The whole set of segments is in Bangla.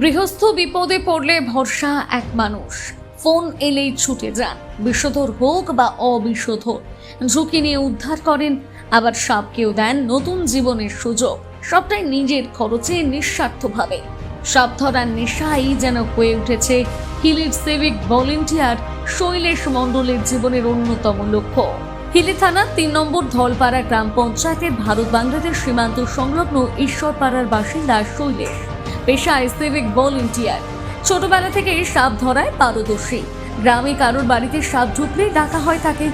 গৃহস্থ বিপদে পড়লে ভরসা এক মানুষ। ফোন এলেই ছুটে যান। বিষধর হোক বা অবিষধর, ঝুঁকি নিয়ে উদ্ধার করেন, আবার সাপকেও দেন নতুন জীবনের সুযোগ। সবটাই নিজের খরচে নিঃস্বার্থভাবে। সাপ ধরার নেশাই যেন হয়ে উঠেছে হিলির সিভিক ভলেন্টিয়ার শৈলেশ মণ্ডলের জীবনের অন্যতম লক্ষ্য। হিলি থানার তিন নম্বর ধলপাড়া গ্রাম পঞ্চায়েতের ভারত বাংলাদেশ সীমান্ত সংলগ্ন ঈশ্বরপাড়ার বাসিন্দা শৈলেশ। পেশায় সিভিক ভলেন্টিয়ার ছোটবেলা থেকে সাপ ধরায় পারদর্শী। গ্রামে কারোর বাড়িতে সাপ ঢুকলেই ডাকা হয় তাকে।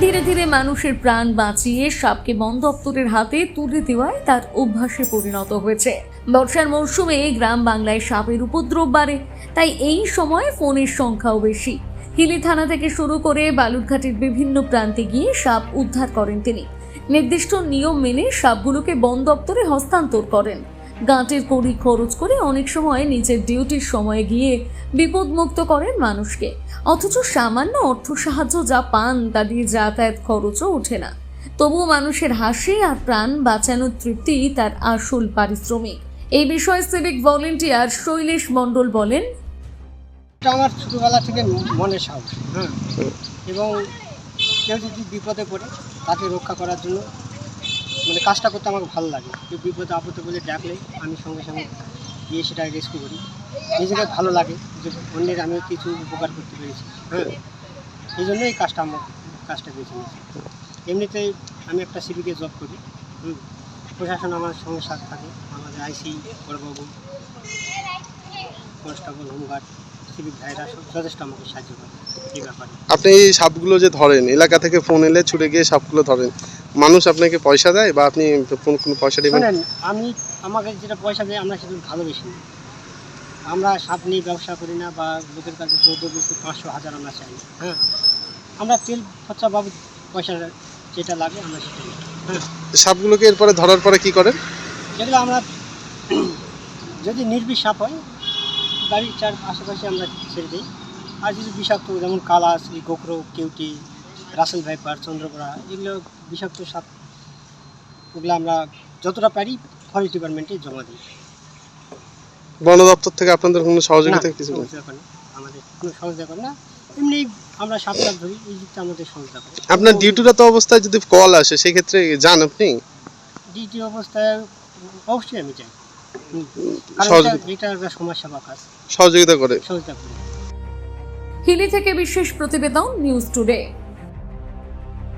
ধীরে ধীরে মানুষের প্রাণ বাঁচিয়ে সাপকে বন দপ্তরের হাতে তুলে দেওয়ায় তার অভ্যাসে পরিণত হয়েছে। বর্ষার মরশুমে গ্রাম বাংলায় সাপের উপদ্রব বাড়ে, তাই এই সময় ফোনের সংখ্যাও বেশি। হিলি থানা থেকে শুরু করে বালুরঘাটের বিভিন্ন প্রান্তে গিয়ে সাপ উদ্ধার করেন তিনি। নির্দিষ্ট নিয়ম মেনে সাপগুলোকে বন দপ্তরে হস্তান্তর করেন। গাঁটের কড়ি খরচ করে অনেক সময় নিজের ডিউটির সময়ে গিয়ে বিপদমুক্ত করেন মানুষকে। অথচ সামান্য অর্থ সাহায্য যা পান তা দিয়ে যাতায়াত খরচও ওঠে না। তবুও মানুষের হাসি আর প্রাণ বাঁচানোর তৃপ্তি তার আসল পারিশ্রমিক। এই বিষয়ে সিভিক ভলেন্টিয়ার শৈলেশ মণ্ডল বলেন আমার ছোটোবেলা থেকে মনের সাহস। এবং কেউ যদি বিপদে পড়ে তাকে রক্ষা করার জন্য মানে কাজটা করতে আমাকে ভালো লাগে। কেউ বিপদে আপদে বলে ডাকলে আমি সঙ্গে সঙ্গে গিয়ে সেটা রেস্কিউ করি। নিজেকে ভালো লাগে যে অন্যের আমি কিছু উপকার করতে পেরেছি। হ্যাঁ? এই জন্য এই কাজটা আমার, কাজটা বেছে নিয়েছি। এমনিতেই আমি একটা সিভিকে জব করি। হুম? প্রশাসন আমার সঙ্গে সাথে থাকে। আমাদের আইসি, বড়বাবু, কনস্টেবল, হোমগার্ড সিভিক ভাইরা যথেষ্ট আমাকে সাহায্য করে এই ব্যাপারে। আপনি এই সাপগুলো যে ধরেন, এলাকা থেকে ফোন এলে ছুটে গিয়ে সাপগুলো ধরেন মানুষ আপনাকে পয়সা দেয় বা আপনি কোন কোনো পয়সা দেবেন? আমি আমাকে যেটা পয়সা দেয় আমরা সেটা ভালোবেসি না। আমরা সাপ নিয়ে ব্যবসা করি না বা লোকের কাছে চৌদ্দ বেশি পাঁচশো হাজার আমরা চাই না হ্যাঁ? আমরা তেল খরচা বাবদ পয়সা যেটা লাগে আমরা সেটা হ্যাঁ? সাপগুলোকে এরপরে ধরার পরে কি করেন? যেগুলো আমরা যদি নির্বিষ সাপ হয় বাড়ির চার আশেপাশে আমরা ছেড়ে দিই। আর যদি বিষাক্ত যেমন কালাস এই গোকরো কেউটি রাসেল ভাইপার চন্দ্রকোড়া এগুলো বিষাক্ত সাপ ওগুলো আমরা যতটা পারি ফরেস্ট ডিপার্টমেন্টে জমা দিই। বন দপ্তর থেকে আপনাদের কোনো সহযোগিতা কিছু না। আমাদের কোনো সহযোগিতা করে না এমনি আমরা সাপ টাপ ধরি এই দিকটা আমাদের সহযোগিতা করে আপনার ডিউটিরত অবস্থায় যদি কল আসে সেক্ষেত্রে যান আপনি? ডিউটি অবস্থায় অবশ্যই আমি এটা- সহযোগিতা- করে। হিলি থেকে বিশেষ প্রতিবেদন নিউজ টুডে।